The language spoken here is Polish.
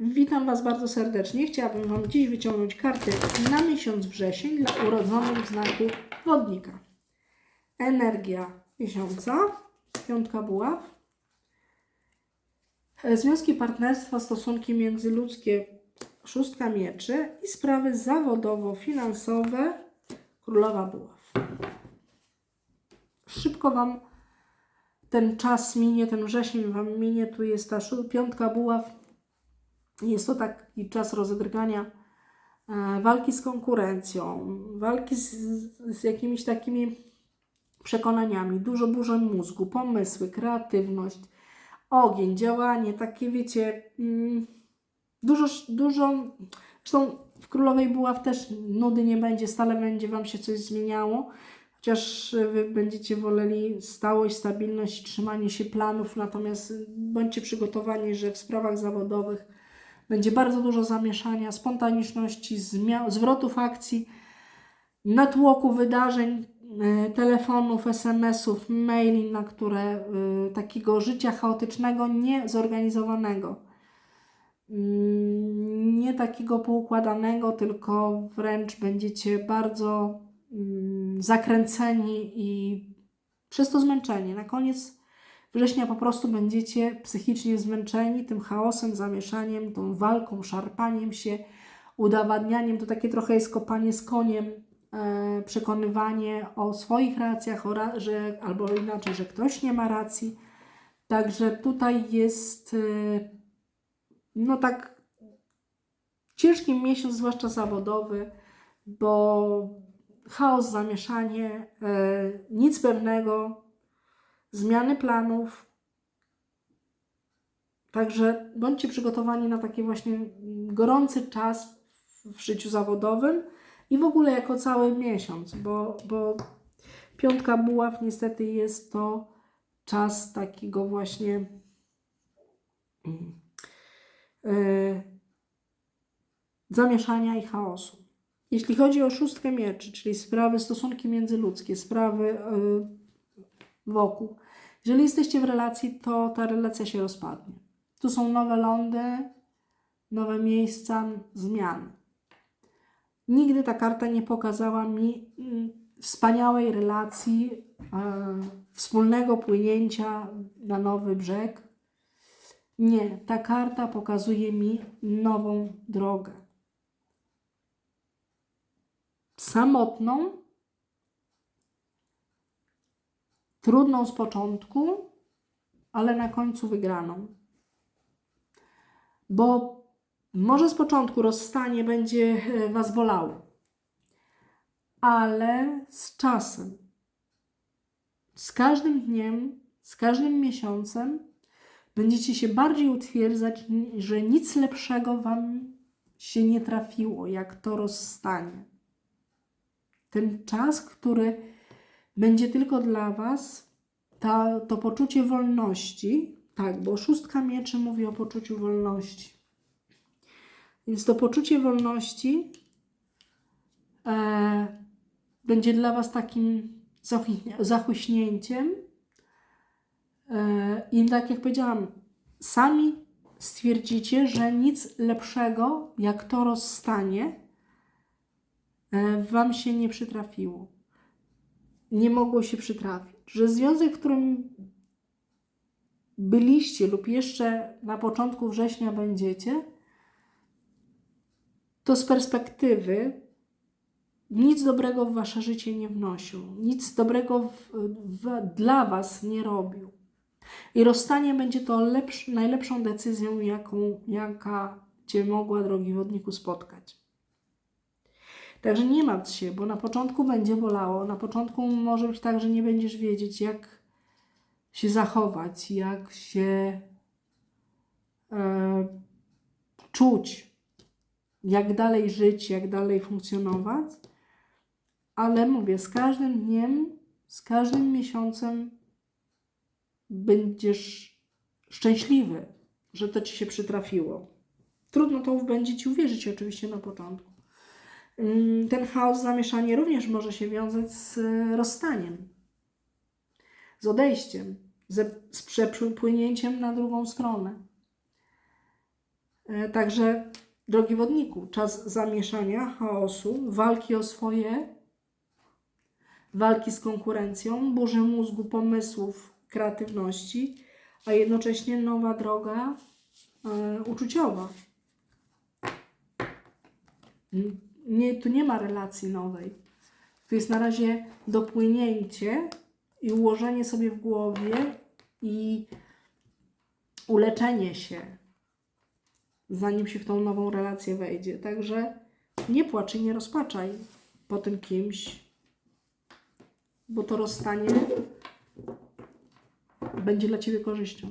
Witam Was bardzo serdecznie. Chciałabym Wam dziś wyciągnąć karty na miesiąc wrzesień dla urodzonych w znaku wodnika. Energia miesiąca, piątka buław, E, związki partnerstwa, stosunki międzyludzkie, szóstka mieczy i sprawy zawodowo-finansowe, królowa buław. Szybko Wam ten czas minie, ten wrzesień Wam minie, tu jest ta piątka buław, jest to taki czas rozedrgania, e, walki z konkurencją, walki z, z jakimiś takimi przekonaniami, dużo burzeń mózgu, pomysły, kreatywność, ogień, działanie, takie wiecie, mm, dużo, dużo, zresztą w Królowej Buław też nudy nie będzie, stale będzie Wam się coś zmieniało, chociaż Wy będziecie woleli stałość, stabilność, trzymanie się planów, natomiast bądźcie przygotowani, że w sprawach zawodowych będzie bardzo dużo zamieszania, spontaniczności, zwrotów akcji, natłoku wydarzeń, e, telefonów, SMS-ów, maili, na które e, takiego życia chaotycznego, niezorganizowanego, Mm, nie takiego poukładanego, tylko wręcz będziecie bardzo mm, zakręceni i przez to zmęczeni. Na koniec września po prostu będziecie psychicznie zmęczeni tym chaosem, zamieszaniem, tą walką, szarpaniem się, udowadnianiem. To takie trochę jest kopanie z koniem, e, przekonywanie o swoich racjach, o ra- że, albo inaczej, że ktoś nie ma racji. Także tutaj jest e, no tak ciężki miesiąc, zwłaszcza zawodowy, bo chaos, zamieszanie, e, nic pewnego, zmiany planów. Także bądźcie przygotowani na taki właśnie gorący czas w życiu zawodowym i w ogóle jako cały miesiąc, bo, bo piątka buław niestety jest to czas takiego właśnie yy, zamieszania i chaosu. Jeśli chodzi o szóstkę mieczy, czyli sprawy, stosunki międzyludzkie, sprawy yy, wokół, jeżeli jesteście w relacji, to ta relacja się rozpadnie. Tu są nowe lądy, nowe miejsca, zmiany. Nigdy ta karta nie pokazała mi mm, wspaniałej relacji, e, wspólnego płynięcia na nowy brzeg. Nie, ta karta pokazuje mi nową drogę. Samotną, trudną z początku, ale na końcu wygraną. Bo może z początku rozstanie będzie e, Was bolało, ale z czasem, z każdym dniem, z każdym miesiącem będziecie się bardziej utwierdzać, że nic lepszego Wam się nie trafiło, jak to rozstanie. Ten czas, który będzie tylko dla Was, ta, to poczucie wolności, tak, bo szóstka mieczy mówi o poczuciu wolności. Więc to poczucie wolności e, będzie dla Was takim zachuśnięciem. E, I tak jak powiedziałam, sami stwierdzicie, że nic lepszego jak to rozstanie e, Wam się nie przytrafiło. Nie mogło się przytrafić. Że związek, w którym byliście lub jeszcze na początku września będziecie, to z perspektywy nic dobrego w wasze życie nie wnosił, nic dobrego w, w, dla was nie robił. I rozstanie będzie to lepsz, najlepszą decyzją, jaką, jaka cię mogła, drogi wodniku, spotkać. Także nie martw się, bo na początku będzie bolało. Na początku może być tak, że nie będziesz wiedzieć, jak się zachować, jak się e, czuć, jak dalej żyć, jak dalej funkcjonować. Ale mówię, z każdym dniem, z każdym miesiącem będziesz szczęśliwy, że to ci się przytrafiło. Trudno to będzie ci uwierzyć, oczywiście, na początku. Ym, Ten chaos, zamieszanie również może się wiązać z e, rozstaniem, z odejściem, z przepłynięciem na drugą stronę. E, Także, drogi wodniku, czas zamieszania, chaosu, walki o swoje, walki z konkurencją, burzy mózgu, pomysłów, kreatywności, a jednocześnie nowa droga e, uczuciowa. N- Nie, tu nie ma relacji nowej. Tu jest na razie dopłynięcie i ułożenie sobie w głowie i uleczenie się, zanim się w tą nową relację wejdzie. Także nie płacz i nie rozpaczaj po tym kimś, bo to rozstanie będzie dla Ciebie korzyścią.